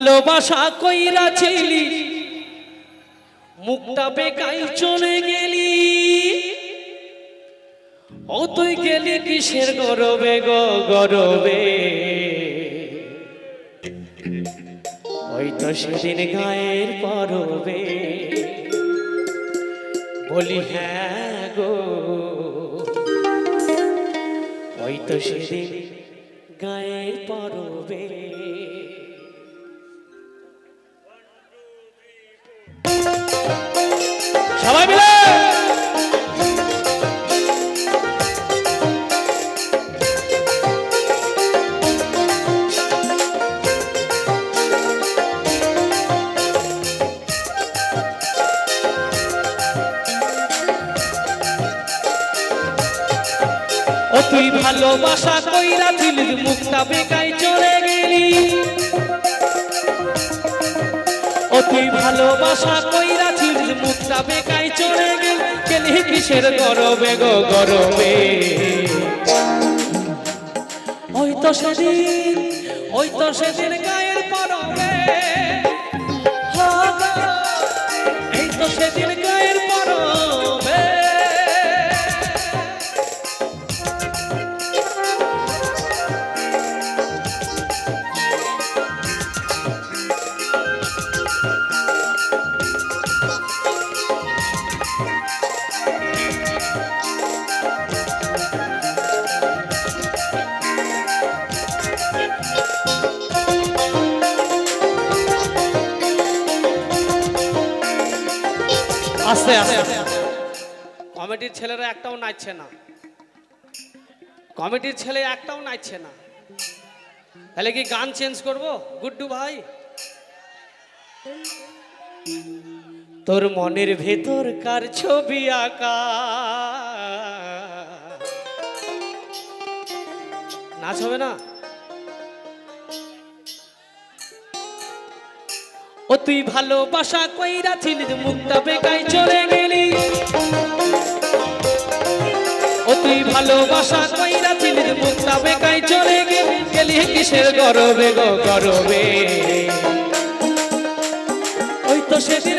ভালোবাসা কইরা ছিলি, মুখটা বেকাই চলে গেলি। ও তুই গেলি কিসের গরবে গো গরবে? ওই তো সেদিন গায়ের পরবে। বলি হ্যাঁ গো। ওই তো সেদিন গায়ের পরবে। সবাই মিলে। ও তুই ভালোবাসা কইরা ছিলি মুখটা বেকাই চলে গেলি। ও তুই ভালোবাসা কইরা ছিলি মুখটা বেকাই কিসের গরবে গো গরবে ওই তো সেদিন ওই তো সেদিন গায়ের আস্তে আস্তে। কমিটির ছেলেরা একটাও নাচছে না। কমিটির ছেলে একটাও নাচছে না। তাহলে কি গান চেঞ্জ করব? গুড্ডু ভাই। তোর মনের ভেতর কার ছবি আঁকা। নাচ হবে না? ও তুই ভালোবাসা কইরা ছিলি মুক্তা বেকাই চলে গেলি। ও তুই ভালোবাসা কইরা ছিলি মুক্তা বেকাই চলে গেলি। গেলি কিসের গরবে গো গরবে? ওই তো সেদিন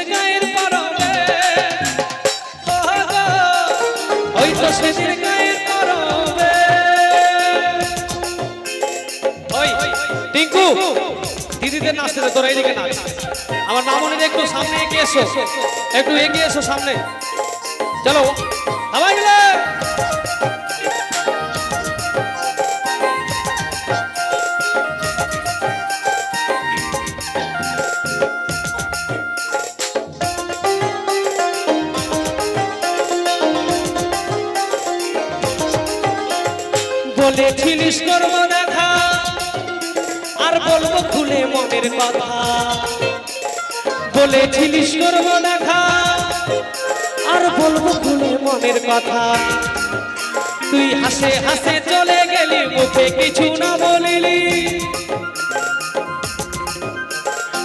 এদিকে নাচ আমার মামনির একটু সামনে এগিয়ে এসো। একটু এগিয়ে এসো সামনে। চলো মিলে বলেছিলিস দেখা, আর বলব খুলে মনের কথা। বলেছিলিস করব দেখা আর বলব খুলে মনের কথা। তুই হাসে হাসে চলে গেলি, মুখে কিছু না বলিলি।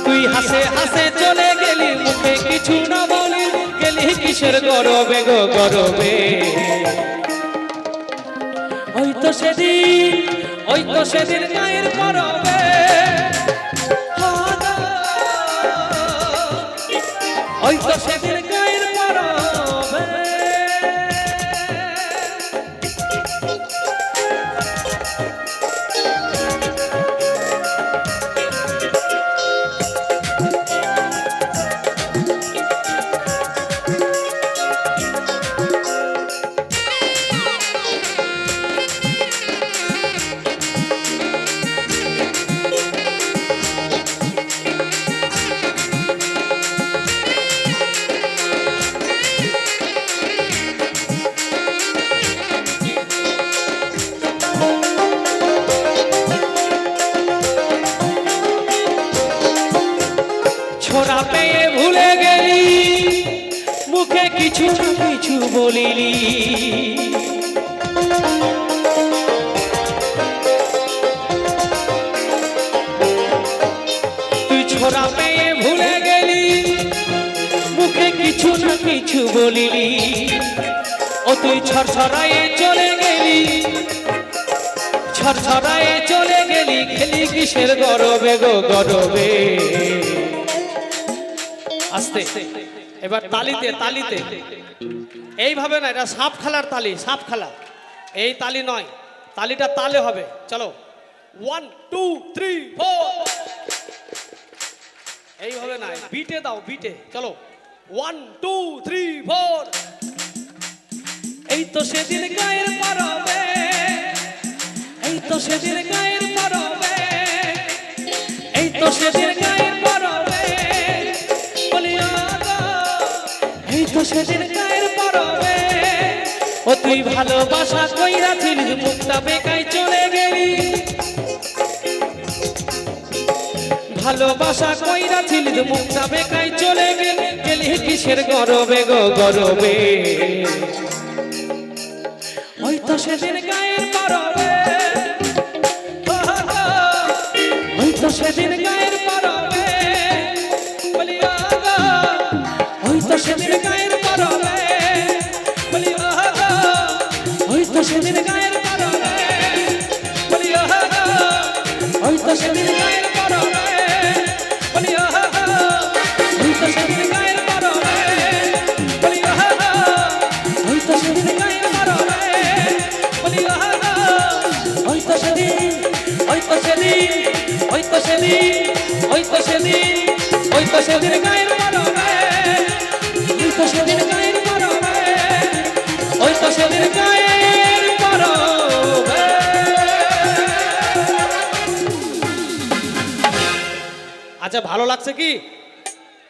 তুই হাসে হাসে চলে গেলি, মুখে কিছু না বলি গেলি কিসের গরবে গো গরবে? ওই তো সেদিন ওই তো সেদিন গায়ের পরবে ওই তো পেয়ে ভুলে গেলি, মুখে কিছু কিছু বলিলি। তুই ছোড়া পেয়ে মুখে কিছু না কিছু বলিলি। ও তুই ছড়ছড়াইয়ে চলে গেলি ঝড় ঝড়ায় চলে গেলি, খেলি কিসের গরবে গো গরবে? আস্তে। এবার তালিতে তালিতে। এইভাবে না এটা সাপ খেলার তালি সাপ খেলা। এই তালি নয় তালিটা তালে হবে। চলো। ওয়ান টু থ্রি ফোর এইভাবে না বিটে দাও বিটে। চলো। ওয়ান টু থ্রি ফোর এই তো সেদিন গায়ের পরবে। এই তো সেদিন গায়ের পরবে। এই তো সেদিন তো সেদিন গায়ের পরবে। ও তুই ভালোবাসা কইরা ছিলিস মুখটা বেকায় চলে গেলি। ভালোবাসা কইরা ছিলিস মুখটা বেকায় চলে গেলি। গেলি কিসের গরবে গো গরবে? ওই তো সেদিন গায়ের পরবে। ওই তো সেদিন সেদিন, ওই তো সেদিন, ওই তো সেদিন, ওই তো সেদিন গায়ের পরবে ওই তো সেদিন গায়ের পরবে ওই তো সেদিন গায়ের পরবে আচ্ছা ভালো লাগছে কি?